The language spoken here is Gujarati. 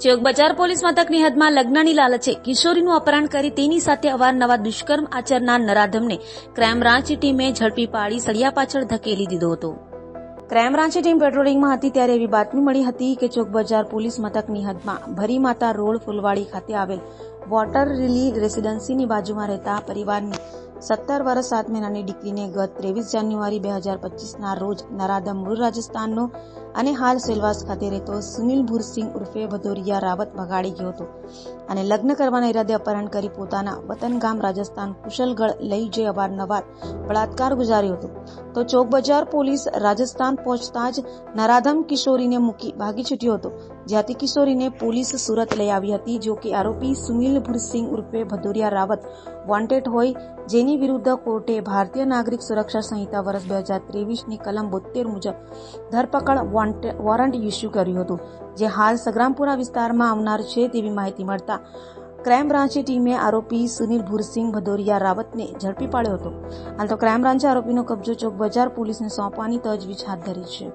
ચોક બજાર પોલીસ મથકની હદમાં લગ્નની લાલચે કિશોરીનું અપહરણ કરી તેની સાથે અવારનવાર દુષ્કર્મ આચરનાર નરાધમને ક્રાઇમ બ્રાન્ચ ટીમે ઝડપી પાડી સળિયા પાછળ ધકેલી દીધો હતો. ક્રાઇમ બ્રાન્ચની ટીમ પેટ્રોલિંગમાં હતી ત્યારે એવી બાતમી મળી હતી કે ચોક બજાર પોલીસ મથકની હદમાં ભરીમાતા રોડ ફુલવાડી ખાતે આવેલ વોટર રિલી રેસીડન્સીની બાજુમાં રહેતા પરિવારની સત્તર વર્ષ સાત મહિનાની દીકરીને ગત ત્રેવીસ જાન્યુઆરી બે હજાર પચીસના રોજ નરાધમ મૂળ રાજસ્થાનનો અને હાલ સેલવાસ ખાતે રહેતો સુનિલ ભુરસિંહ ઉર્ફે ભદોરિયા રાવત ભગાડી ગયો હતો. અને લગ્ન કરવાના ઈરાદે અપહરણ કરી પોતાના વતન ગામ રાજસ્થાન કુશલગઢ લઈ જઈ અવારનવાર બળાત્કાર ગુજાર્યો હતો. તો ચોક બજાર પોલીસ રાજસ્થાન પહોંચતા જ નરાધમ કિશોરીને મૂકી ભાગી છૂટ્યો હતો. જ્યાંથી કિશોરીને પોલીસ સુરત લઈ આવી હતી, જો કે આરોપી સુનિલ ભુરસિંહ ઉર્ફે ભદોરિયા રાવત વોન્ટેડ હોય જેની વિરુદ્ધ કોર્ટે ભારતીય નાગરિક સુરક્ષા સંહિતા વર્ષ બે હજાર ત્રેવીસની કલમ બોતેર મુજબ ધરપકડ વોરંટ ઇસ્યુ કર્યું હતું, જે હાલ સગ્રામપુરા વિસ્તારમાં આવનાર છે તેવી માહિતી મળતા ક્રાઇમ બ્રાન્ચની ટીમે આરોપી સુનિલ ભુરસિંહ ભદોરિયા રાવતને ઝડપી પાડ્યો હતો. હાલ તો ક્રાઇમ બ્રાન્ચે આરોપીનો કબજો ચોક બજાર પોલીસને સોંપવાની તજવીજ હાથ ધરી છે.